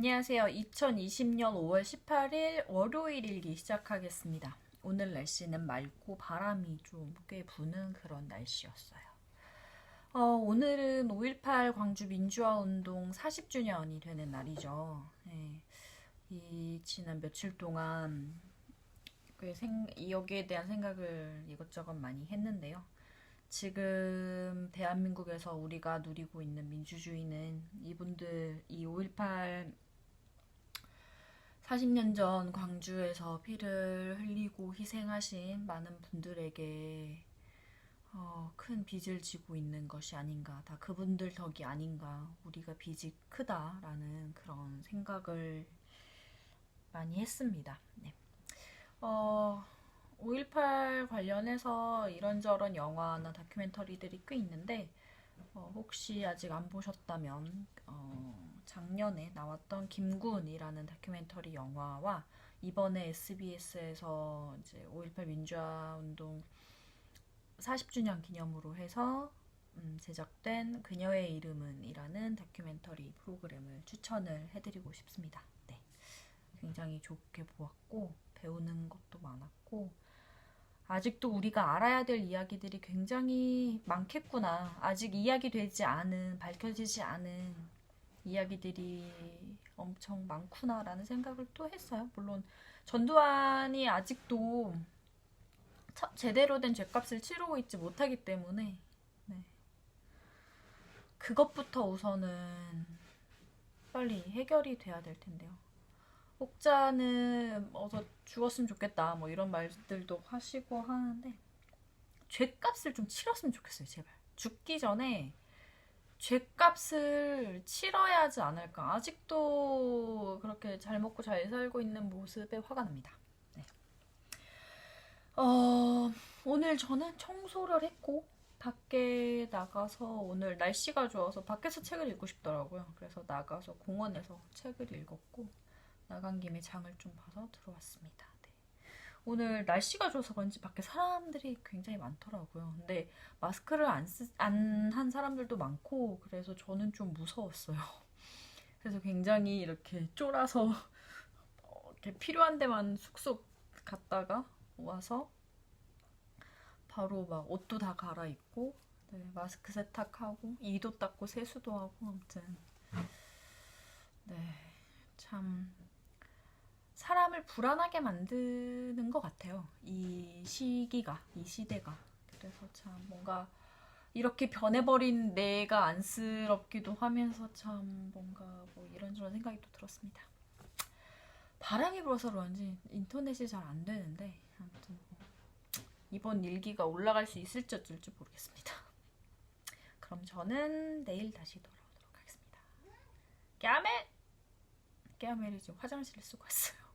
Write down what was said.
안녕하세요. 2020년 5월 18일 월요일 일기 시작하겠습니다. 오늘 날씨는 맑고 바람이 좀 꽤 부는 그런 날씨였어요. 어, 오늘은 5.18 광주 민주화 운동 40주년이 되는 날이죠. 네. 이 지난 며칠 동안 꽤 생, 여기에 대한 생각을 이것저것 많이 했는데요. 지금 대한민국에서 우리가 누리고 있는 민주주의는 이분들 이 5.18 40년 전 광주에서 피를 흘리고 희생하신 많은 분들에게 어, 큰 빚을 지고 있는 것이 아닌가. 다 그분들 덕이 아닌가. 우리가 빚이 크다라는 그런 생각을 많이 했습니다. 네. 어, 5.18 관련해서 이런저런 영화나 다큐멘터리들이 꽤 있는데, 어, 혹시 아직 안 보셨다면, 어, 작년에 나왔던 김군이라는 다큐멘터리 영화와 이번에 SBS에서 이제 5.18 민주화 운동 40주년 기념으로 해서 음, 제작된 그녀의 이름은이라는 다큐멘터리 프로그램을 추천을 해드리고 싶습니다. 네. 굉장히 좋게 보았고 배우는 것도 많았고 아직도 우리가 알아야 될 이야기들이 굉장히 많겠구나. 아직 이야기되지 않은 밝혀지지 않은 이야기들이 엄청 많구나라는 생각을 또 했어요. 물론 전두환이 아직도 차- 제대로 된 죄값을 치르고 있지 못하기 때문에 네. 그것부터 우선은 빨리 해결이 돼야 될 텐데요. 혹자는 어서 죽었으면 좋겠다 뭐 이런 말들도 하시고 하는데 죄값을 좀 치렀으면 좋겠어요 제발 죽기 전에 죄값을 치러야 하지 않을까 아직도 그렇게 잘 먹고 잘 살고 있는 모습에 화가 납니다 네. 어, 오늘 저는 청소를 했고 밖에 나가서 오늘 날씨가 좋아서 밖에서 책을 읽고 싶더라고요 그래서 나가서 공원에서 책을 읽었고 나간 김에 장을 좀 봐서 들어왔습니다. 네. 오늘 날씨가 좋아서 그런지 밖에 사람들이 굉장히 많더라고요. 근데 마스크를 안안한 사람들도 많고 그래서 저는 좀 무서웠어요. 그래서 굉장히 이렇게 쫄아서 어, 이렇게 필요한 데만 쑥쑥 갔다가 와서 바로 막 옷도 다 갈아입고 네, 마스크 세탁하고 이도 닦고 세수도 하고 아무튼 네, 참 사람을 불안하게 만드는 것 같아요. 이 시기가, 이 시대가. 그래서 참 뭔가 이렇게 변해버린 내가 안쓰럽기도 하면서 참 뭔가 뭐 이런저런 생각이 또 들었습니다. 바람이 불어서 그런지 인터넷이 잘 안 되는데 아무튼 뭐 이번 일기가 올라갈 수 있을지 어쩔지 모르겠습니다. 그럼 저는 내일 다시 돌아오도록 하겠습니다. 까메! 깨아멜이 지금 화장실을 쓰고 왔어요.